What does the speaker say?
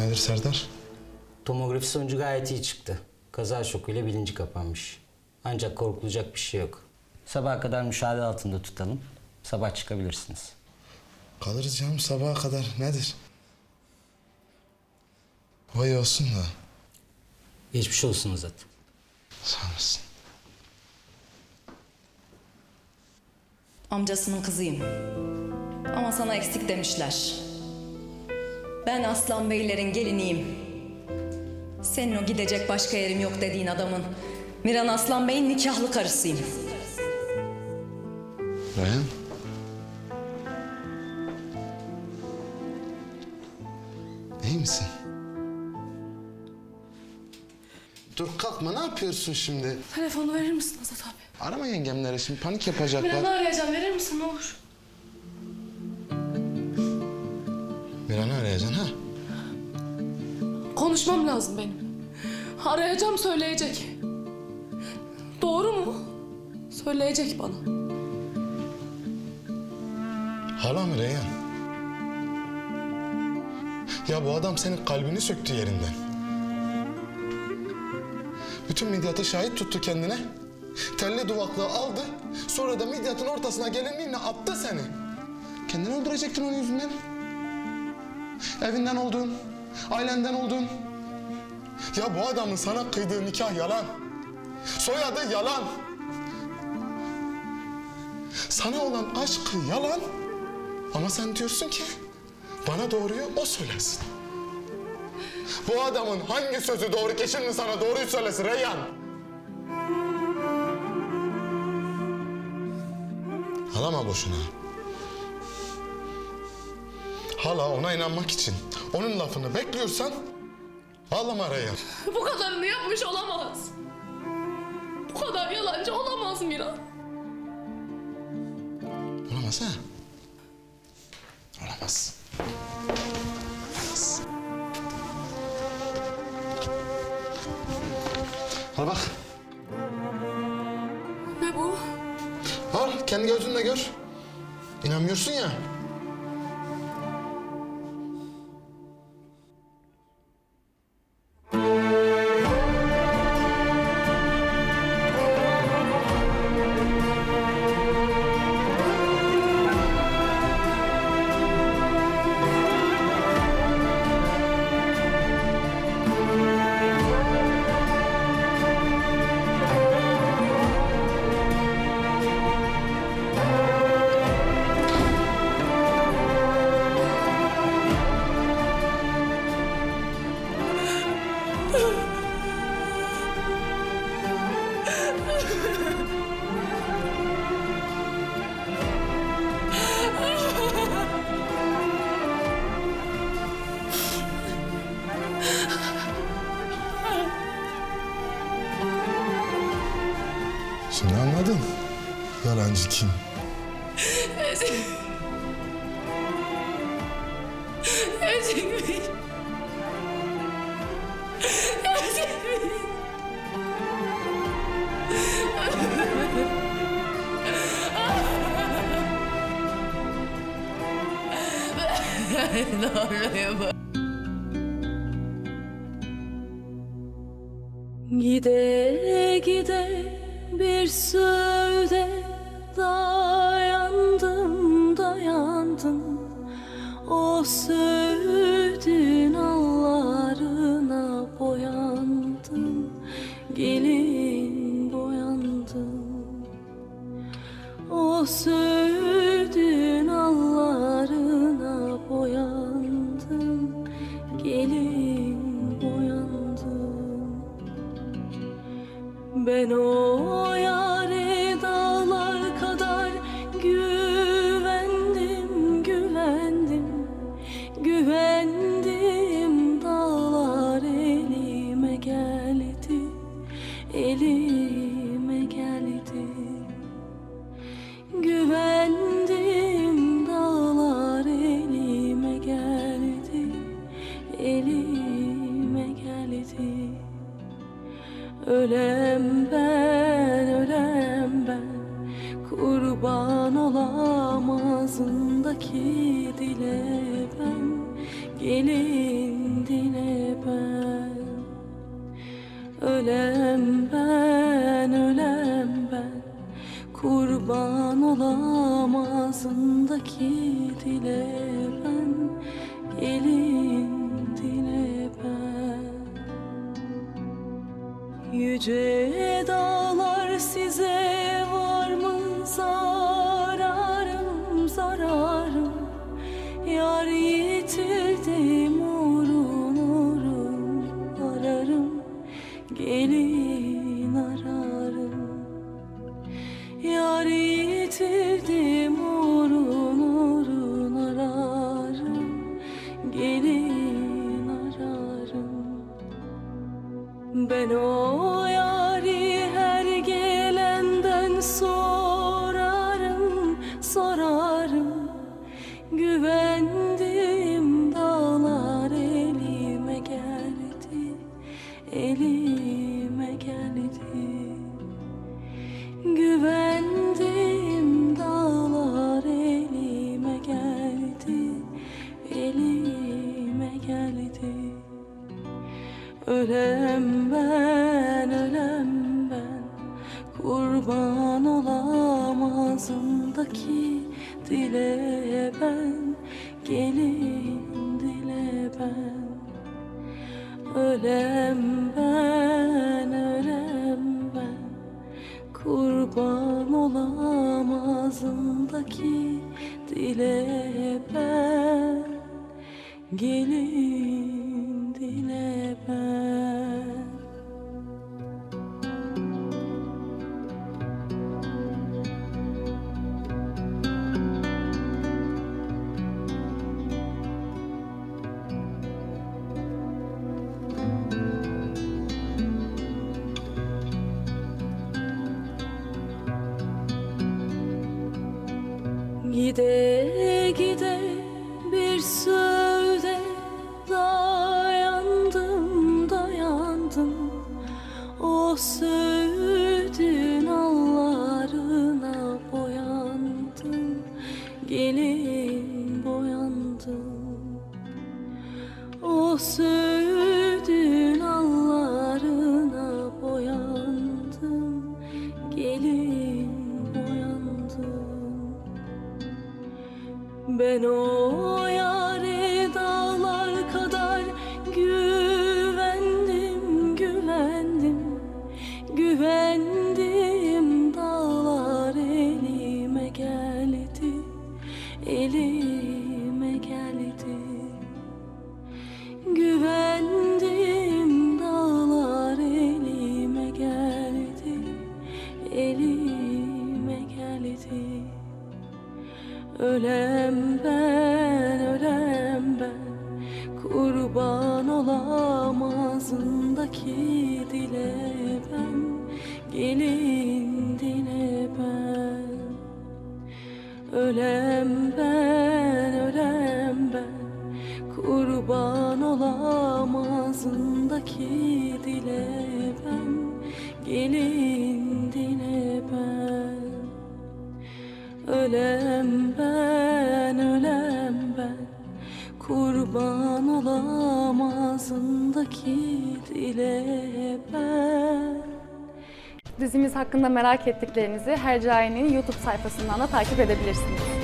Nedir Serdar? Tomografi sonucu gayet iyi çıktı. Kaza şokuyla bilinci kapanmış. Ancak korkulacak bir şey yok. Sabaha kadar müşahede altında tutalım. Sabah çıkabilirsiniz. Kalırız canım sabaha kadar. Nedir? Vay olsun da. Geçmiş olsun Azat. Sağ olasın. Amcasının kızıyım. Ama sana eksik demişler. Ben Aslan Beylerin geliniyim. Senin o gidecek başka yerim yok dediğin adamın Miran Aslan Bey'in nikahlı karısıyım. Reyhan. İyi misin? Dur kalkma ne yapıyorsun şimdi? Telefonu verir misin Azat abi? Arama yengemlere şimdi panik Miran'ı yapacaklar. arayacağım verir misin ne olur? Miran'ı arayacaksın ha? Konuşmam lazım benim. Arayacağım söyleyecek. Doğru mu? Söyleyecek bana. Hala mı Reyhan? Ya bu adam senin kalbini söktü yerinden. Bütün Midyat'ı şahit tuttu kendine. Telli duvaklığı aldı. Sonra da Midyat'ın ortasına gelinliğinle attı seni. Kendini öldürecektin onun yüzünden. Evinden oldun. Ailenden oldun. Ya bu adamın sana kıydığı nikah yalan. Soyadı yalan. Sana olan aşkı yalan. Ama sen diyorsun ki bana doğruyu o söylesin. Bu adamın hangi sözü doğru ki şimdi sana doğruyu söylesin Reyhan? Ağlama boşuna. Hala ona inanmak için onun lafını bekliyorsan ağlama Reyhan. Bu kadarını yapmış olamaz. Bu kadar yalancı olamaz Miran. Olamaz ha? Olamaz. Olamaz. Al bak. Ne bu? Al kendi gözünle gör. İnanmıyorsun ya. Gide gide bir sövde dayandım dayandım. O sövdüğün ben o yare dağlar kadar güvendim, güvendim, güvendim dağlar elime geldi, elime geldi. Güvendim Ölem ben, ölem ben. Kurban olam ağzındaki dile ben. Gelin dile ben. Ölem ben, ölem ben. Kurban olam ağzındaki dile ben. Gelin Yüce dağlar size var mı? Zararım zararım. Yar yitirdim uğrun uğrun ararım Gelin ararım. Yar yitirdim uğrun uğrun ararım Gelin ben o yari her gelenden sorarım, sorarım. Güvendiğim dağlar elime geldi, elime dile ben Gelin dile ben. Ölem ben, ölem ben. Kurban olam ağzındaki dile ben Gelin Gide gide bir sözde dayandım dayandım. O söğüdün allarına boyandım Gelin boyandım. O söğüdün dile ben Gelin dile ben Ölem ben, ölem ben Kurban olam ağzındaki dile ben Dizimiz hakkında merak ettiklerinizi Hercai'nin YouTube sayfasından da takip edebilirsiniz.